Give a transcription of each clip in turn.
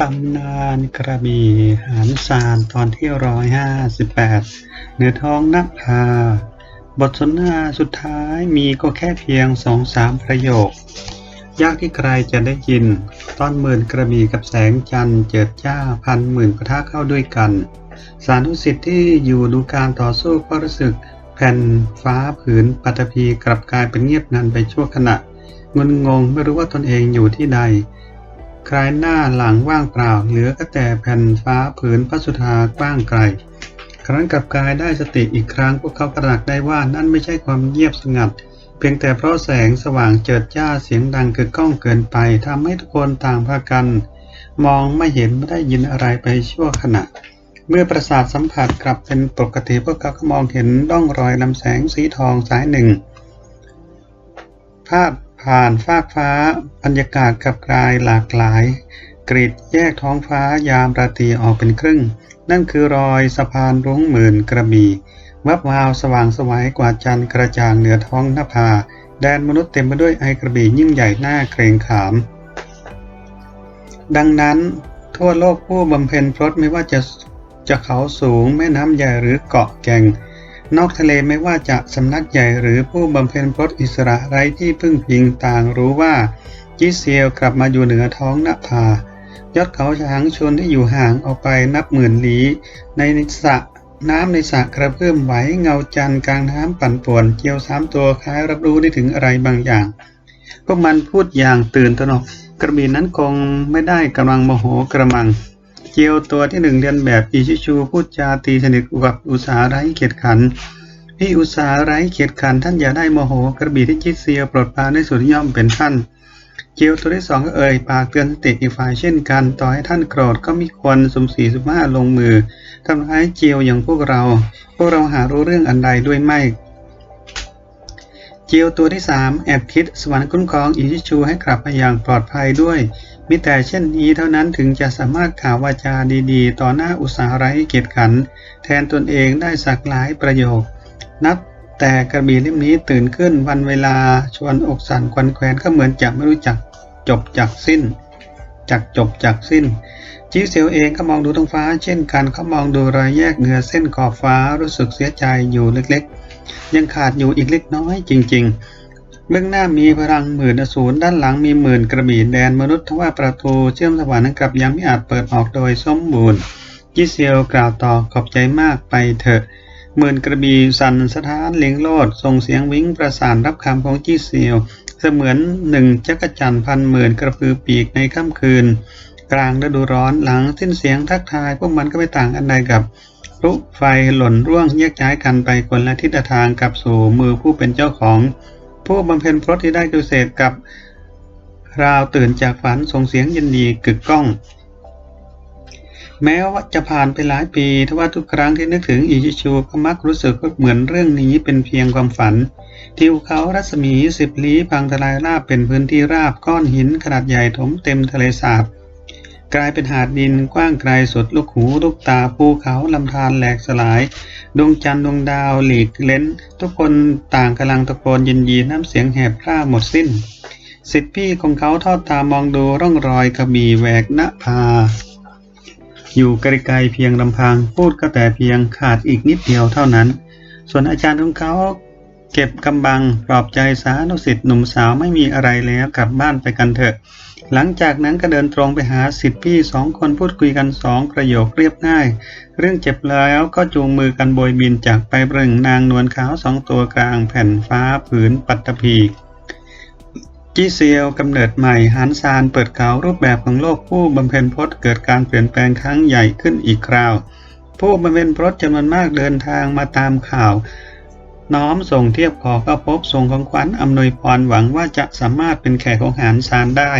ตำนานกระบี่หานซานตอนที่ร้อยห้าสิบแปดเนื้อท้องนักพา บทสนทนาสุดท้ายมีก็แค่เพียงสองสามประโยค ยากที่ใครจะได้ยินตอนหมื่นกระบี่กับแสงจันทร์เจิดจ้าพันหมื่นปะทะเข้าด้วยกัน สานุสิทธิ์ที่อยู่ดูการต่อสู้ก็รู้สึกแผ่นฟ้าผืนปัตภีกลับกลายเป็นเงียบงันไปชั่วขณะงุนงงไม่รู้ว่าตนเองอยู่ที่ใด คลายหน้าหลังว่างเปล่า เหลือก็แต่แผ่นฟ้าผืนพระสุธากว้างไกล ครั้นกลับกายได้สติอีกครั้งพวกเขาตระหนักได้ว่านั่นไม่ใช่ความเงียบสงัด เพียงแต่เพราะแสงสว่างเจิดจ้าเสียงดังกึกก้องเกินไปทำให้ทุกคนต่างพากัน มองไม่เห็นไม่ได้ยินอะไรไปชั่วขณะ เมื่อประสาทสัมผัสกลับเป็นปกติพวกเขาก็มองเห็นร่องรอยลำแสงสีทองสายหนึ่ง ภาพ ผ่านฟากฟ้า บรรยากาศกับกลายหลากหลาย กรีดแยกท้องฟ้ายามราตรีออกเป็นครึ่ง นั่นคือรอยสะพานรุ้งหมื่นกระบี่วับวาวสว่างสวัยกว่าจันทร์กระจ่างเหนือท้องนภา แดนมนุษย์เต็มไปด้วยไอกระบี่ยิ่งใหญ่หน้าเกรงขาม ดังนั้น ทั่วโลกผู้บำเพ็ญพรตไม่ว่าจะจะเขาสูงแม่น้ำใหญ่หรือเกาะแก่ง นอกทะเลไม่ว่าจะสำนักใหญ่หรือผู้บำเพ็ญพรตอิสระไร้ที่พึ่งพิงต่างรู้ว่าจิเซียวกลับมาอยู่เหนือท้องนภายอดเขาช้างชนที่อยู่ห่างออกไปนับหมื่นลี้ ในสระน้ำในสระกระเพื่อมไหวเงาจันทร์กลางน้ำปั่นป่วนเกียวสามตัวคล้ายรับรู้ได้ถึงอะไรบางอย่าง พวกมันพูดอย่างตื่นตระหนกกระบี่นั้นคงไม่ได้กำลังโมโหกระมัง เกียวตัวที่หนึ่งเรียนแบบอิชิชูพูดจาตีสนิทกับอุสาไร้เขียดขันพี่อุสาไร้เขียดขันท่านอย่าได้โมโหกระบี่ที่จิตเซียวโปรดปรานในสุดย่อมเป็นท่าน เกียวตัวที่สองก็เอ่ยปากเตือนสติอีกฝ่ายเช่นกันต่อให้ท่านโกรธก็ไม่ควรสมสีสุมาลงมือทำร้ายเจียวอย่างพวกเรา พวกเราหารู้เรื่องอันใดด้วยไม่ จียวตัวที่สามแอบคิดสวรรค์คุ้มครองอิชิชูให้กลับมาอย่างปลอดภัยด้วย มิแต่เช่นนี้เท่านั้นถึงจะสามารถข่าววาจาดีๆ ต่อหน้าอุตสาหไร้เกียรติขัน แทนตนเองได้สักหลายประโยค นับแต่กระบี่เล่มนี้ตื่นขึ้นวันเวลาชวนอกสั่นควันแควนก็เหมือนจะไม่รู้จักจบจากสิ้น จากจบจากสิ้นจีเซียวเองก็มองดูท้องฟ้า เช่นกันเขามองดูรอยแยกเหนือเส้นขอบฟ้ารู้สึกเสียใจอยู่เล็กๆ ยังขาดอยู่อีกเล็กน้อยจริง ๆ เบื้องหน้ามีพลังหมื่นอสูรด้านหลังมีหมื่นกระบี่แดนมนุษย์ทว่าประตูเชื่อมสวรรค์นั้นกลับยังไม่อาจเปิดออกโดยสมบูรณ์จีเซียวกล่าวต่อขอบใจมากไปเถอะหมื่นกระบี่สั่นสะท้านเลียงโลดส่งเสียงวิ้งประสานรับคำของจีเซียว สมือนหนึ่งจักรจันทร์พันหมื่นกระพือปีกในค่ำคืน กลางฤดูร้อนหลังสิ้นเสียงทักทาย พวกมันก็ไม่ต่างอันใดกับรุไฟหล่นร่วงแยกย้ายกันไปคนละทิศทางกับสู่มือผู้เป็นเจ้าของ ผู้บำเพ็ญพรตที่ได้กุเศษกับราวตื่นจากฝันส่งเสียงยินดีกึกก้อง แม้ว่าจะผ่านไปหลายปีทว่าทุกครั้งที่นึกถึงอิชิชูก็มักรู้สึกว่าเหมือนเรื่องนี้เป็นเพียงความฝัน ทิวเขารัศมีสิบลี้พังทลายราบเป็นพื้นที่ราบก้อนหินขนาดใหญ่ถมเต็มทะเลสาบกลายเป็นหาดดินกว้างไกลสุดลูกหูลูกตาภูเขาลำธารแหลกสลาย ดวงจันทร์ดวงดาวหลีกเล้น ทุกคนต่างกำลังตะโกนยินดีน้ำเสียงแหบพร่าหมดสิ้น สิทธิพี่ของเขาทอดตามองดูร่องรอยกระบี่แหวกหน้าผา อยู่ไกลๆเพียงลำพัง พูดก็แต่เพียงขาดอีกนิดเดียวเท่านั้น ส่วนอาจารย์ของเขาเก็บกำบังปลอบใจสานุสิทธิ์หนุ่มสาวไม่มีอะไรแล้วกลับบ้านไปกันเถอะ หลังจากนั้นก็เดินตรงไปหาสิทธิพี่สองคนพูดคุยกันสองประโยคเรียบง่าย เรื่องเจ็บแล้วก็จูงมือกันโบยบินจากไปเปล่งนางนวลขาวสองตัวกลางแผ่นฟ้าผืนปัตตภี จีเซียวกำเนิดใหม่หันซานเปิดเการูปแบบของโลกผู้บำเพ็ญพรตเกิดการเปลี่ยนแปลงครั้งใหญ่ขึ้นอีกคราว ผู้บำเพ็ญพรตจำนวนมากเดินทางมาตามข่าว น้อมส่งเทียบขอก็พบส่งของขวัญอำนวยพรหวังว่าจะสามารถเป็นแขกของหานซานได้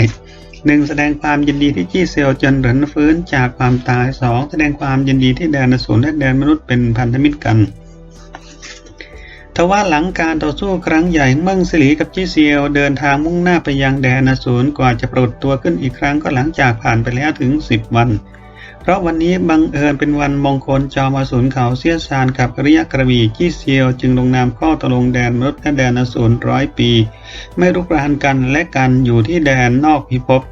หนึ่งแสดงความยินดีที่จี้เซียวจนเหรินฟื้นจากความตายสองแสดงความยินดีที่แดนอสูรและแดนมนุษย์เป็นพันธมิตรกัน ทว่าหลังการต่อสู้ครั้งใหญ่เมืองสิลีกับจี้เซียวเดินทางมุ่งหน้าไปยังแดนอสูรกว่าจะปรดตัวขึ้นอีกครั้งก็หลังจากผ่านไปแล้วถึงสิบวัน เพราะวันนี้บังเอิญเป็นวันมงคลจอมอสูรเขาเสียซานกับอริยกระบี่จี้เซียว จึงลงนามข้อตกลงแดนมนุษย์และแดนอสูรร้อยปี ไม่รุกรานกันและกันอยู่ที่แดนนอกพิภพ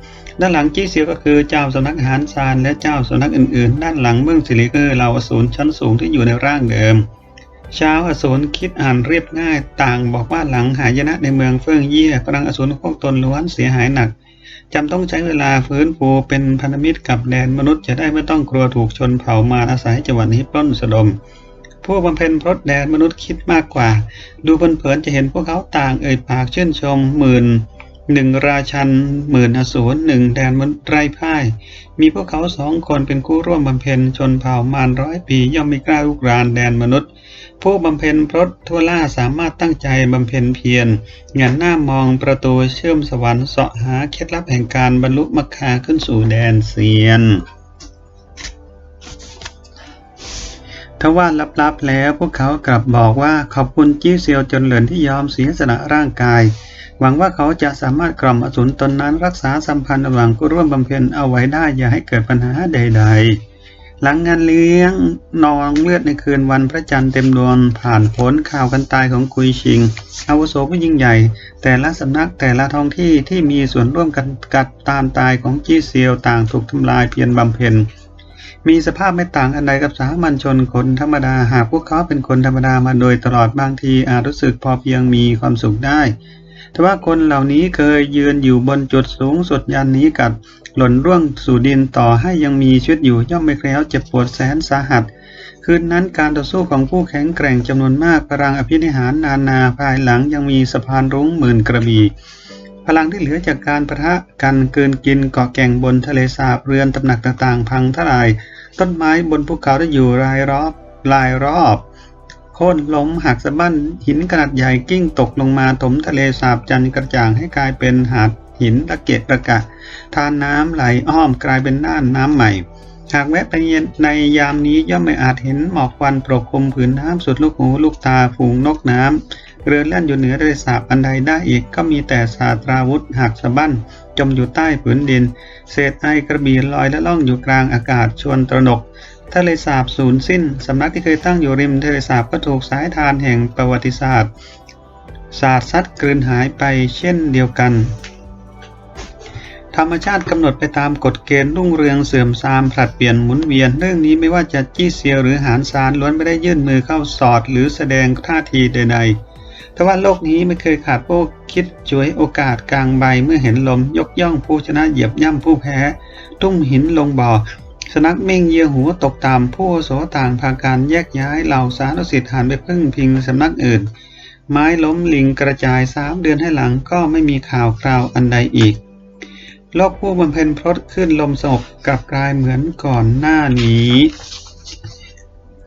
ด้านหลังจี้เซียวก็คือเจ้าสำนักหารซานและเจ้าสำนักอื่นๆ ด้านหลังเบื้องสิริคือเหล่าอสูรชั้นสูงที่อยู่ในร่างเดิม ชาวอสูรคิดอ่านเรียบง่าย ต่างบอกว่าหลังหายนะในเมืองเฟิ่องเยี่ยพลังอสูรพวกตนล้วนเสียหายหนักจำต้องใช้เวลาฟื้นฟูเป็นพันธมิตรกับแดนมนุษย์จะได้ไม่ต้องกลัวถูกชนเผ่ามาอาศัยจังหวะนี้ปล้นสะดมผู้บำเพ็ญพรตแดนมนุษย์คิดมากกว่า ดูเผินๆจะเห็นพวกเขาต่างเอ่ยปากชื่นชมหมื่นหนึ่งราชันหมื่นอสูรหนึ่งแดนมนุษย์ไร้พ่าย มีพวกเขาสองคนเป็นคู่ร่วมบำเพ็ญชนเผ่ามารร้อยปีย่อมไม่กล้าลุกรานแดนมนุษย์ ผู้บำเพ็ญพรตทั่วล่าสามารถตั้งใจบำเพ็ญเพียรเงนหน้ามองประตูเชื่อมสวรรค์เสาะหาเคล็ดลับแห่งการบรรลุมรรคาขึ้นสู่แดนเซียนทว่าลับๆแล้วพวกเขากลับบอกว่าขอบคุณจี้เซียวจนเหลินที่ยอมเสียสละร่างกาย หวังว่าเขาจะสามารถกล่อมอสูรตนนั้นรักษาสัมพันธ์ระหว่างผู้ร่วมบำเพ็ญเอาไว้ได้อย่าให้เกิดปัญหาใด ๆ หลังงานเลี้ยงนองเลือดในคืนวันพระจันทร์เต็มดวงผ่านพ้นข่าวกันตายของกุยชิง อาวุโสผู้ยิ่งใหญ่ แต่ละสำนักแต่ละท้องที่ที่มีส่วนร่วมกันกัดตามตายของจี้เซียวต่างถูกทำลายเพียรบำเพ็ญ มีสภาพไม่ต่างอันใดกับสามัญชนคนธรรมดาหากพวกเขาเป็นคนธรรมดามาโดยตลอดบางทีอาจรู้สึกพอเพียงมีความสุขได้ แต่ว่าคนเหล่านี้เคยยืนอยู่บนจุดสูงสุดยันนี้กัด หล่นร่วงสู่ดินต่อให้ยังมีชีวิตอยู่ย่อมไม่แคล้วเจ็บปวดแสนสาหัส คืนนั้นการต่อสู้ของผู้แข็งแกร่งจำนวนมากพลังอภินิหารนานาภายหลังยังมีสะพานรุ้งหมื่นกระบี่พลังที่เหลือจากการประทะกันเกินกินเกาะแก่งบนทะเลสาบเรือนตำหนักต่างๆ พังทลาย ต้นไม้บนภูเขาได้อยู่รายรอบรายรอบ โค่นล้มหักสะบั้นหินขนาดใหญ่กิ้งตกลงมาถมทะเลสาบจันกระจ่างให้กลายเป็นหาดหินตะเกะระกะ ทานน้ำไหลอ้อมกลายเป็นน่านน้ำใหม่ หากแวะไปในยามนี้ย่อมไม่อาจเห็นหมอกควันปกคลุมผืนน้ำสุดลูกหูลูกตาฝูงนกน้ำเรือแล่นอยู่เหนือทะเลสาบอันใดได้อีกก็มีแต่สาตราวุธหักสะบั้นจมอยู่ใต้ผืนดิน เศษไอกระบี่ลอยและล่องอยู่กลางอากาศชวนตระหนก ทะเลสาบสูญสิ้น สำนักที่เคยตั้งอยู่ริมทะเลสาบก็ถูกสายทานแห่งประวัติศาสตร์ศาสาดซัดกลืนหายไปเช่นเดียวกัน ธรรมชาติกำหนดไปตามกฎเกณฑ์รุ่งเรืองเสื่อมทรามผลัดเปลี่ยนหมุนเวียน เรื่องนี้ไม่ว่าจะจี้เซียวหรือหานซานล้วนไม่ได้ยื่นมือเข้าสอดหรือแสดงท่าทีใดๆแต่ว่าโลกนี้ไม่เคยขาดพวกคิดช่วยโอกาสกลางใบเมื่อเห็นลมยกย่องผู้ชนะเหยียบย่ำผู้แพ้ ตุ้มหินลงบ่อ สนักเม่งเยียหัวตกตามผู้โสต่างพาการแยกย้ายเหล่าสารสิทธิ์หันไปพึ่งพิงสำนักอื่น ไม้ล้มลิงกระจายสามเดือนให้หลังก็ไม่มีข่าวคราวอันใดอีก โลกผู้บำเพ็ญพรตขึ้นลมสงบกลับกลายเหมือนก่อนหน้านี้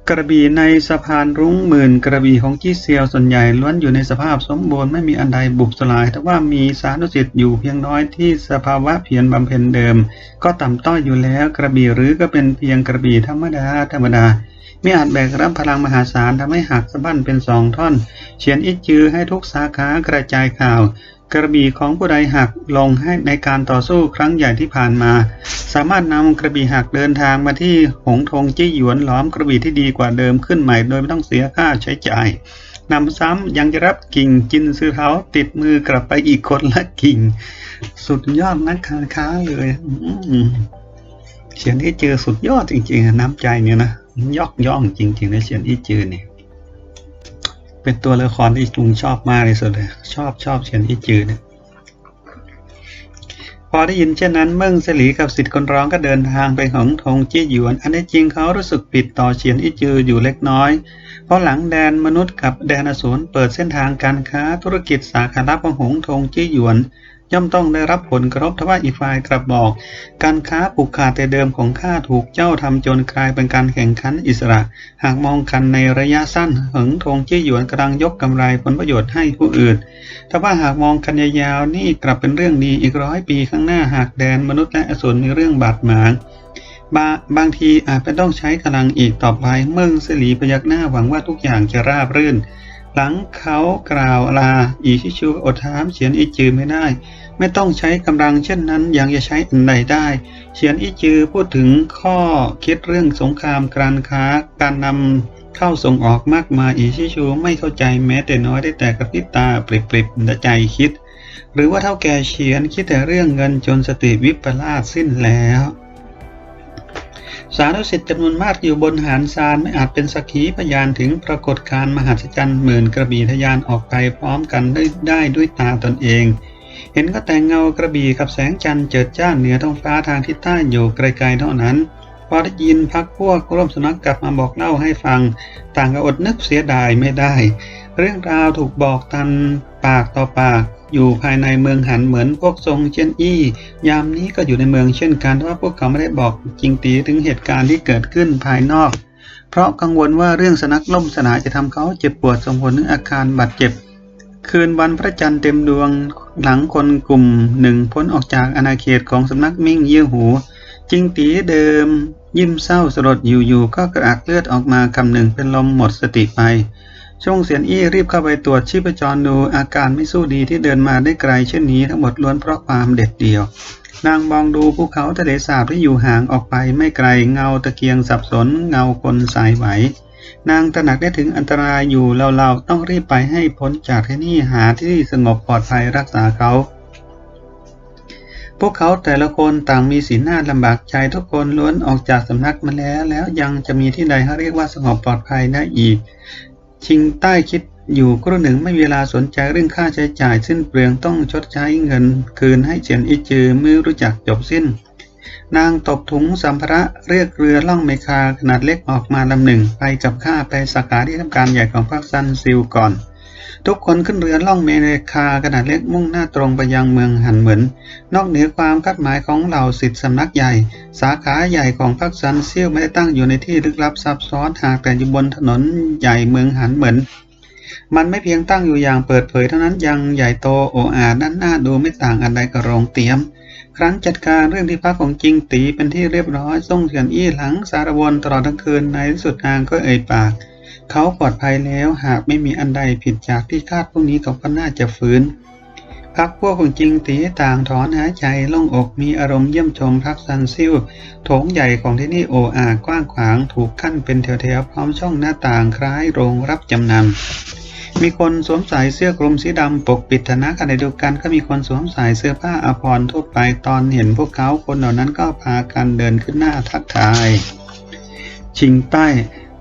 กระบี่ในสะพานรุ้งหมื่นกระบี่ของจี้เซียวส่วนใหญ่ล้วนอยู่ในสภาพสมบูรณ์ไม่มีอันใดบุบสลายแต่ว่ามีสานุสิทธิ์อยู่เพียงน้อยที่สภาวะเพียรบำเพ็ญเดิม ก็ต่ำต้อยอยู่แล้วกระบี่หรือก็เป็นเพียงกระบี่ธรรมดาธรรมดาไม่อาจแบกรับพลังมหาศาลทำให้หักสะบั้นเป็นสองท่อน เฉียนอิจือให้ทุกสาขากระจายข่าว กระบี่ของผู้ใดหักลงให้ในการต่อสู้ครั้งใหญ่ที่ผ่านมา สามารถนำกระบี่หักเดินทางมาที่หงทงจี้หยวนล้อมกระบี่ที่ดีกว่าเดิมขึ้นใหม่โดยไม่ต้องเสียค่าใช้จ่ายนำซ้ำยังจะรับกิ่งจินซื้อเท้าติดมือกลับไปอีกคนละกิ่ง สุดยอดนักการค้าเลยเฉียนที่เจอสุดยอดจริงๆ น้ำใจเนี่ยนะยอกย่องจริงๆนะเฉียนที่เจอเนี่ย เป็นตัวละครที่ลุงชอบมากที่สุดเลย ชอบชอบเฉียนอีจือเนี่ยพอได้ยินเช่นนั้นเมิ่งเสลีกับสิทธิ์คนร้องก็เดินทางไปของทงจี้หยวน อันที่จริงเขารู้สึกผิดต่อเฉียนอีจืออยู่เล็กน้อย เพราะหลังแดนมนุษย์กับแดนอสูรเปิดเส้นทางการค้าธุรกิจสาขาลับของหงทงจี้หยวน ย่อมต้องได้รับผลกระทบทว่าอีกฝ่ายกลับบอก การค้าผูกขาดแต่เดิมของข้าถูกเจ้าทำจนกลายเป็นการแข่งขันอิสระ หากมองกันในระยะสั้นหงทงเจี้หยวนกำลังยกกำไรผลประโยชน์ให้ผู้อื่นแต่ว่าหากมองกันยาวๆนี่กลับเป็นเรื่องดีอีกร้อยปีข้างหน้าหากแดนมนุษย์และอสูรมีเรื่องบาดหมางบาบางทีอาจเป็นต้องใช้กำลังอีกต่อไปเมืองสิลีพยักหน้าหวังว่าทุกอย่างจะราบรื่น หลังเขากล่าวลา อีชิชูอดถามเฉียนอีจือไม่ได้ ไม่ต้องใช้กำลังเช่นนั้นยังจะใช้อันใดได้เฉียนอีจือพูดถึงข้อคิดเรื่องสงครามการค้าการนำเข้าส่งออกมากมายอีชิชูไม่เข้าใจแม้แต่น้อยได้แต่กระพริบตาปริบๆใจคิด หรือว่าเท่าแก่เฉียนคิดแต่เรื่องเงินจนสติวิปลาสสิ้นแล้ว สาธุสิทธิ์จำนวนมากอยู่บนหานซานไม่อาจเป็นสักขีพยานถึงปรากฏการณ์มหัศจรรย์หมื่นกระบี่ทะยานออกไปพร้อมกันได้ได้ด้วยตาตนเอง เห็นก็แต่เงากระบี่กับแสงจันทร์เจิดจ้าเหนือท้องฟ้าทางทิศใต้อยู่ไกลๆเท่านั้นพอได้ยินพักพวกร่วมสนักกลับมาบอกเล่าให้ฟัง ต่างก็อดนึกเสียดายไม่ได้ เรื่องราวถูกบอกตันปากต่อปาก อยู่ภายในเมืองหันเหมือนพวกทรงเช่นอี้ ยามนี้ก็อยู่ในเมืองเช่นกันว่าพวกเขาไม่ได้บอกจริงตีถึงเหตุการณ์ที่เกิดขึ้นภายนอก เพราะกังวลว่าเรื่องสนักล่มสนาจะทำเขาเจ็บปวดส่งผลถึงอาการบาดเจ็บ คืนวันพระจันทร์เต็มดวงหลังคนกลุ่มหนึ่งพ้นออกจากอาณาเขตของสำนักมิ่งเยี่ยหู จิงตีเดิม ยิ้มเศร้าสลดอยู่ๆก็กระอักเลือดออกมาคำหนึ่งเป็นลมหมดสติไป ช่วงเสียนอี้รีบเข้าไปตรวจชีพจรดูอาการไม่สู้ดีที่เดินมาได้ไกลเช่นนี้ทั้งหมดล้วนเพราะความเด็ดเดี่ยว นางมองดูภูเขาทะเลสาบที่อยู่ห่างออกไปไม่ไกลเงาตะเกียงสับสนเงาคนสายไหวนางตระหนักได้ถึงอันตรายอยู่เราๆต้องรีบไปให้พ้นจากที่นี่หาที่สงบปลอดภัยรักษาเขา พวกเขาแต่ละคนต่างมีสีหน้าลำบากใจทุกคนล้วนออกจากสำนักมาแล้วแล้วยังจะมีที่ใดให้เรียกว่าสงบปลอดภัยได้อีก ชิงใต้คิดอยู่ครู่หนึ่งไม่มีเวลาสนใจเรื่องค่าใช้จ่ายสิ้นเปลืองต้องชดใช้เงิน คืนให้เฉียนอิจือเมื่อรู้จักจบสิ้น นางตบถุงสัมภาระเรียกเรือล่องเมคาขนาดเล็กออกมาลำหนึ่ง ไปกับข้าไปสักการที่ทำการใหญ่ของพรรคซันซิลก่อน ทุกคนขึ้นเรือล่องเมคาขนาดเล็กมุ่งหน้าตรงไปยังเมืองหันเหมือน นอกเหนือความคาดหมายของเหล่าสิทธิสำนักใหญ่ สาขาใหญ่ของพรรคซันซิลไม่ได้ตั้งอยู่ในที่ลึกลับซับซ้อนหากแต่อยู่บนถนนใหญ่เมืองหันเหมือนมันไม่เพียงตั้งอยู่อย่างเปิดเผยเท่านั้นยังใหญ่โตโอ้อาด้านหน้าดูไม่ต่างอะไรกับโรงเตรียม ครั้นจัดการเรื่องที่พักของจริงตีเป็นที่เรียบร้อยส่งเสียนอี้หลังสารวนตลอดทั้งคืนในที่สุดนางก็เอ่ยปาก เขาปลอดภัยแล้วหากไม่มีอันใดผิดจากที่คาดพวกนี้เขาก็น่าจะฟื้นพักพวกของจริงตีต่างถอนหายใจล่งอกมีอารมณ์เยี่ยมชมพักซันซิลโถงใหญ่ของที่นี่โออากว้างขวางถูกขั้นเป็นแถวๆพร้อมช่องหน้าต่างคล้ายโรงรับจำนำมีคนสวมใส่เสื้อกลมสีดำปกปิดฐนะขณะเดียวกันก็มีคนสวมใส่เสื้อผ้าอภรณ์ทั่วไปตอนเห็นพวกเขาคนเหล่านั้นก็พากันเดินขึ้นหน้าทักทาย ชิงใต้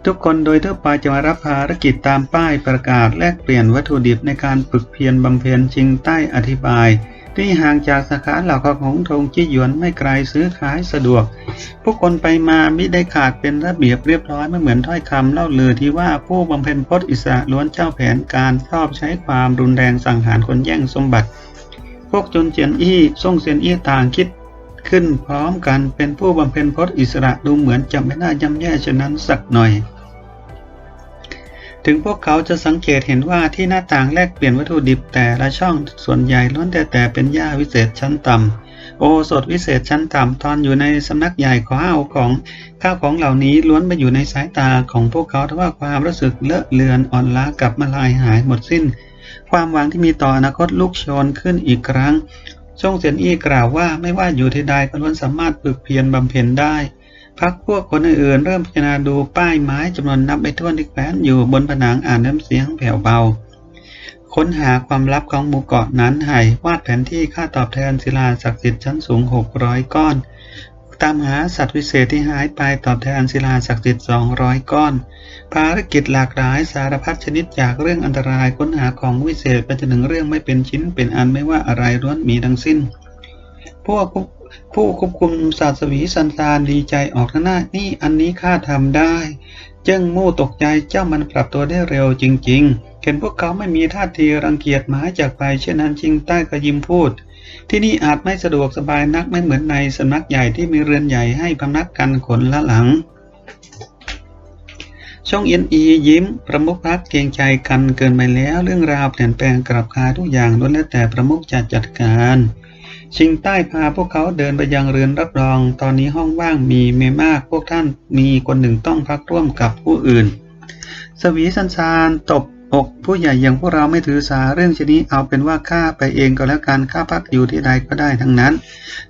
ทุกคนโดยทั่วไปจะมารับภารกิจตามป้ายประกาศแลกเปลี่ยนวัตถุดิบในการฝึกเพียรบำเพ็ญชิงใต้อธิบาย ที่ห่างจากสาขาหลักของธงจี้หยวนไม่ไกลซื้อขายสะดวก ผู้คนไปมาไม่ได้ขาดเป็นระเบียบเรียบร้อยไม่เหมือนถ้อยคำเล่าลือที่ว่าผู้บำเพ็ญพจน์อิสระล้วนเจ้าแผนการชอบใช้ความรุนแรงสังหารคนแย่งสมบัติ พวกจนเจียนอี้ส่งเซียนอี้ต่างคิดขึ้นพร้อมกันเป็นผู้บำเพ็ญพจน์อิสระดูเหมือนจะไม่น่าย่ำแย่เช่นนั้นสักหน่อย ถึงพวกเขาจะสังเกตเห็นว่าที่หน้าต่างแลกเปลี่ยนวัตถุดิบแต่ละช่องส่วนใหญ่ล้วนแต่แต่เป็นหญ้าวิเศษชั้นต่ำโอสถวิเศษชั้นต่ำตอนอยู่ในสำนักใหญ่ขอ้าวของข้าวของเหล่านี้ล้วนไปอยู่ในสายตาของพวกเขาทว่าความรู้สึกเลอะเลือนอ่อนล้ากลับมาลายหายหมดสิ้น ความหวังที่มีต่ออนาคตลุกโชนขึ้นอีกครั้งช่งเซียนอี้กล่าวว่าไม่ว่าอยู่ที่ใดก็ล้วนสามารถฝึกเพียรบำเพ็ญได้ พักพวกคนอื่นๆเริ่มพิจารณาดูป้ายไม้จำนวนนับไม่ถ้วนที่แขวนอยู่บนผนังอ่านน้ำเสียงแผ่วเบา ค้นหาความลับของหมู่เกาะนั้นให้วาดแผนที่ค่าตอบแทนศิลาศักดิ์สิทธิ์ชั้นสูง 600 ก้อน ตามหาสัตว์วิเศษที่หายไปตอบแทนศิลาศักดิ์สิทธิ์200 ก้อน ภารกิจหลากหลายสารพัดชนิดจากเรื่องอันตรายค้นหาของวิเศษไปจนถึงเรื่องไม่เป็นชิ้นเป็นอันไม่ว่าอะไรล้วนมีทั้งสิ้น พวกผู้ควบคุมศาสวีสันซานดีใจออกหน้า นี่อันนี้ข้าทำได้เจิ้งมู่ตกใจเจ้ามันปรับตัวได้เร็วจริง ๆ เห็นพวกเขาไม่มีท่าทีรังเกียจหมาจากไปเช่นนั้นชิงใต้ก็ยิ้มพูด ที่นี่อาจไม่สะดวกสบายนักไม่เหมือนในสำนักใหญ่ที่มีเรือนใหญ่ให้พำนักกันขนละหลังช่องเอ็นอียิ้ม ประมุขพักเกรงใจกันเกินไปแล้ว เรื่องราวเปลี่ยนแปลงกลับคาทุกอย่างล้วนแล้วแต่ประมุขจะจัดการ ชิงใต้พาพวกเขาเดินไปยังเรือนรับรอง ตอนนี้ห้องว่างมีไม่มาก พวกท่านมีคนหนึ่งต้องพักร่วมกับผู้อื่น สวีสันซานตบอกผู้ใหญ่อย่างพวกเราไม่ถือสาเรื่องชนี้เอาเป็นว่าข้าไปเองก็แล้วกันข้าพักอยู่ที่ใดก็ได้ทั้งนั้น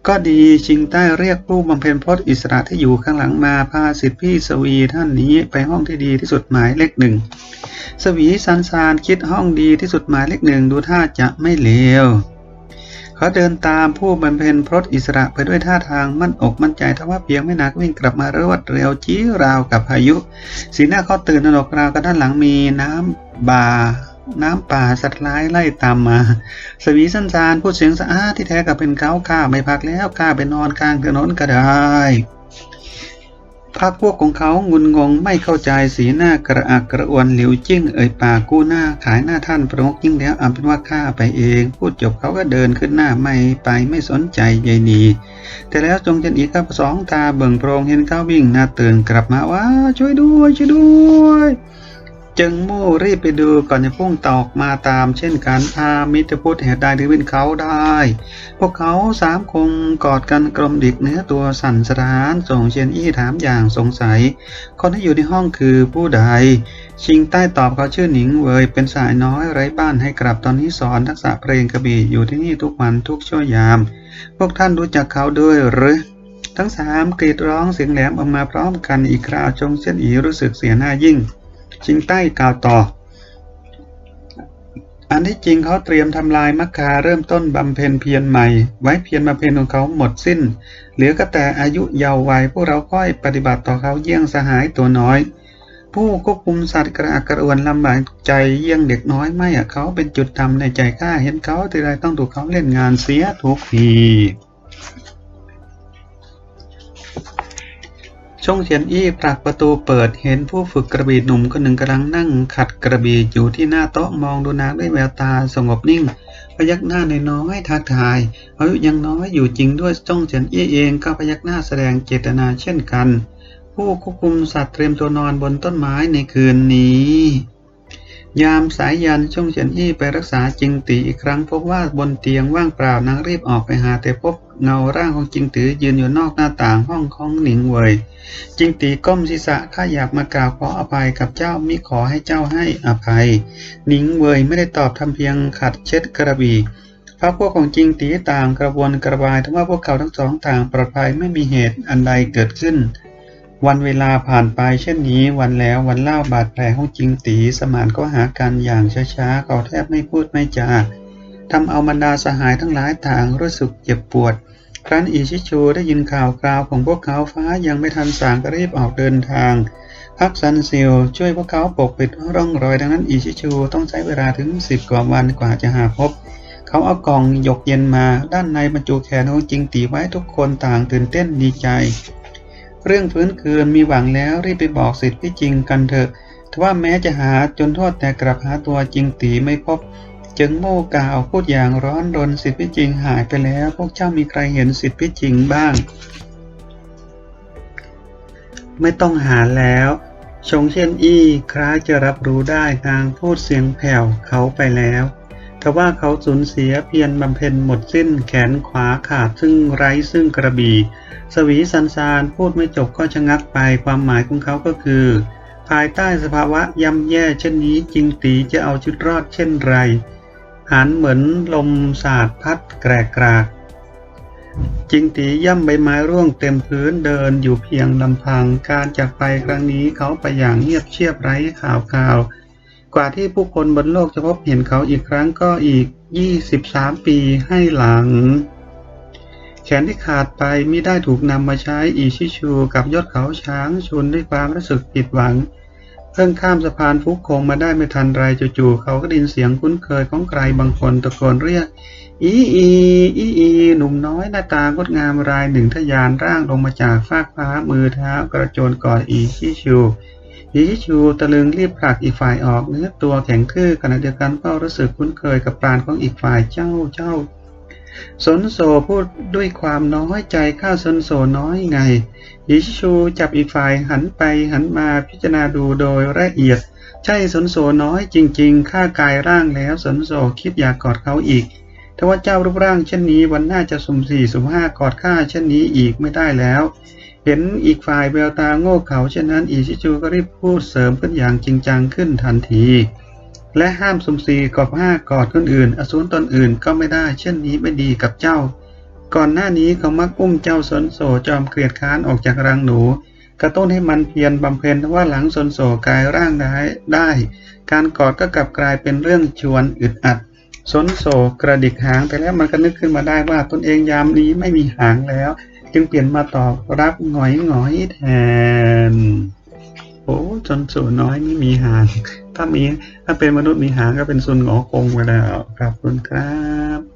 ก็ดีชิงใต้เรียกผู้บำเพ็ญพจน์อิสระที่อยู่ข้างหลังมาพาสิทธิพี่สวีท่านนี้ไปห้องที่ดีที่สุดหมายเลขหนึ่งสวีสันสานคิดห้องดีที่สุดหมายเลขหนึ่งดูท่าจะไม่เลว เขาเดินตามผู้บำเพนพรตอิสระไปด้วยท่าทางมั่นอกมั่นใจทว่าเพียงไม่นักวิ่งกลับมารวดเร็วจี้ราวกับพายุ สีหน้าเขาตื่นตระหนกราวกับด้านหลังมีน้ำบาน้ำป่าสัตว์ร้ายไล่ตามมา สวีสันจานพูดเสียงสะอาดที่แท้กับเป็นเขาข้าไม่พักแล้วข้าไปนอนกลางถนนก็ได้ พระพวกของเขางุนงงไม่เข้าใจสีหน้ากระอักกระอ่วนหลิวจิ้งเอ่ยปากกู้หน้าขายหน้าท่านประมุกยิ่งแล้วเอาเป็นว่าข้าไปเอง พูดจบเขาก็เดินขึ้นหน้าไม่ไปไม่สนใจใยดีแต่แล้วจงจันอีกกับสองตาเบิ่งโพรงเห็นเขาวิ่งหน้าตื่นกลับมาว่าช่วยด้วยช่วยด้วย จึงมู่รีบไปดูก่อนจะพุ่งตอกมาตามเช่นกันอามิตรพุทธเหตุใดถึงเป็นเขาได้ พวกเขาสามคงกอดกันกลมดิกเนื้อตัวสั่นสะท้านส่งเชียนอี้ถามอย่างสงสัย คนที่อยู่ในห้องคือผู้ใด ชิงใต้ตอบเขาชื่อหนิงเวยเป็นสายน้อยไร้บ้านให้กลับตอนนี้สอนทักษะเพลงกระบี่อยู่ที่นี่ทุกวันทุกชั่วยาม พวกท่านรู้จักเขาด้วยหรือทั้งสามกรีดร้องเสียงแหลมออกมาพร้อมกันอีกคราวจงเชียนอีรู้สึกเสียหน้ายิ่ง ชิงใต้กล่าวต่อ อันที่จริงเขาเตรียมทำลายมักคาเริ่มต้นบำเพ็ญเพียรใหม่ ไว้เพียรบำเพ็ญของเขาหมดสิ้น เหลือก็แต่อายุเยาว์วัยพวกเราค่อยปฏิบัติต่อเขาเยี่ยงสหายตัวน้อยผู้ควบคุมสัตว์กระอักกระอ่วนลำบากใจเยี่ยงเด็กน้อยไม่อะเขาเป็นจุดทำในใจข้าเห็นเขาทีไรต้องถูกเขาเล่นงานเสียทุกที ช่องเฉียนอี้ผลักประตูเปิดเห็นผู้ฝึกกระบี่หนุ่มคนหนึ่งกำลังนั่งขัดกระบี่อยู่ที่หน้าโต๊ะมองดูนางด้วยแววตาสงบนิ่ง พยักหน้าในน้อยทักทายอายุยังน้อยอยู่จริงด้วยช่องเฉียนอี้เองก็พยักหน้าแสดงเจตนาเช่นกัน ผู้ควบคุมสัตว์เตรียมตัวนอนบนต้นไม้ในคืนนี้ ยามสายยันช่วงเฉียนอี้ไปรักษาจิงตีอีกครั้งพบว่าบนเตียงว่างเปล่านางรีบออกไปหาแต่พบเงาร่างของจิงตือยืนอยู่นอกหน้าต่างห้องของหนิงเวยจิงตีก้มศีรษะข้าอยากมากราบขออภัยกับเจ้ามิขอให้เจ้าให้อภัย หนิงเวยไม่ได้ตอบทำเพียงขัดเช็ดกระบี่พระพวกของจิงตีต่างกระวนกระบายทั้งว่าพวกเขาทั้งสองต่างปลอดภัยไม่มีเหตุอันใดเกิดขึ้น วันเวลาผ่านไปเช่นนี้วันแล้ววันเล่าบาดแผลของจิงตีสมานก็หากันอย่างช้าๆเขาแทบไม่พูดไม่จาทำเอาบรรดาสหายทั้งหลายต่างรู้สึกเจ็บปวด ครั้นอิชิชูได้ยินข่าวคราวของพวกเขาฟ้ายังไม่ทันสางก็รีบออกเดินทาง พักซันซิลช่วยพวกเขาปกปิดร่องรอยดังนั้นอิชิชูต้องใช้เวลาถึงสิบกว่าวันกว่าจะหาพบ เขาเอากล่องหยกเย็นมาด้านในบรรจุแขนของจิงตีไว้ทุกคนต่างตื่นเต้นดีใจ เรื่องฟื้นคืนมีหวังแล้วรีบไปบอกสิทธิ์พี่จริงกันเถอะทว่าแม้จะหาจนทอดแต่กลับหาตัวจริงตีไม่พบ จึงโม่กล่าวพูดอย่างร้อนรนสิทธิ์พี่จริงหายไปแล้ว พวกเจ้ามีใครเห็นสิทธิ์พี่จริงบ้าง ไม่ต้องหาแล้วชงเช่นอี้คล้าจะรับรู้ได้นางพูดเสียงแผ่วเขาไปแล้ว ทว่าเขาสูญเสียเพียรบำเพ็ญหมดสิ้นแขนขวาขาดซึ่งไร้ซึ่งกระบี่ สวีสันซานพูดไม่จบก็ชะงักไปความหมายของเขาก็คือ ภายใต้สภาวะย่ำแย่เช่นนี้จิงตีจะเอาชุดรอดเช่นไรหันเหมือนลมสาดพัดแกรกกรากจิงตีย่ำใบไม้ร่วงเต็มพื้นเดินอยู่เพียงลำพังการจากไปครั้งนี้เขาไปอย่างเงียบเชียบไร้ข่าวข่าว กว่าที่ผู้คนบนโลกจะพบเห็นเขาอีกครั้งก็อีก 23 ปีให้หลัง แขนที่ขาดไปมิได้ถูกนำมาใช้อีชิชูกับยอดเขาช้างชนด้วยความรู้สึกผิดหวัง เพิ่งข้ามสะพานฟุกคงมาได้ไม่ทันไรจู่ๆเขาก็ดินเสียงคุ้นเคยของใครบางคนตะโกนเรียกอีอีอีอีหนุ่มน้อยหน้าตางดงามรายหนึ่งทยานร่างลงมาจากฟากฟ้ามือเท้ากระโจนกอดอีชิชู อีชิชูตะลึงรีบผลักอีกฝ่ายออกเนื้อตัวแข็งทื่อขณะเดียวกันก็รู้สึกคุ้นเคยกับปราณของอีกฝ่ายเจ้าเจ้า สนโซพูดด้วยความน้อยใจข้าสนโซน้อยไงยิชูจับอีกฝ่ายหันไปหันมาพิจารณาดูโดยละเอียด ใช่สนโซน้อยจริงๆข้ากายร่างแล้วสนโซคิดอยากกอดเขาอีกถ้าว่าเจ้ารูปร่างเช่นนี้วันหน้าจะสุ่มสี่สุ่มห้ากอดข้าเช่นนี้อีกไม่ได้แล้ว เห็นอีกฝ่ายแววตาโง่เขาเช่นนั้นอิชิจูก็รีบพูดเสริมขึ้นอย่างจริงจังขึ้นทันที และห้ามสุมสีกอบห้ากอดคนอื่น อสูรตนอื่นก็ไม่ได้ เช่นนี้ไม่ดีกับเจ้า ก่อนหน้านี้เขามักอุ้มเจ้าสนโสจอมเกลียดค้านออกจากรังหนู กระตุ้นให้มันเพียรบำเพ็ญว่าหลังสนโสกายร่างได้ได้ การกอดก็กลับกลายเป็นเรื่องชวนอึดอัดสนโศกกระดิกหางไปแล้วมันก็นึกขึ้นมาได้ว่าตนเองยามนี้ไม่มีหางแล้ว จึงเปลี่ยนมาตอบรับหงอยหงอยแทน โอ้จนสูน้อยไม่มีหาง ถ้ามีถ้าเป็นมนุษย์มีหางก็เป็นซุนหงอคงไปแล้วขอบคุณครับ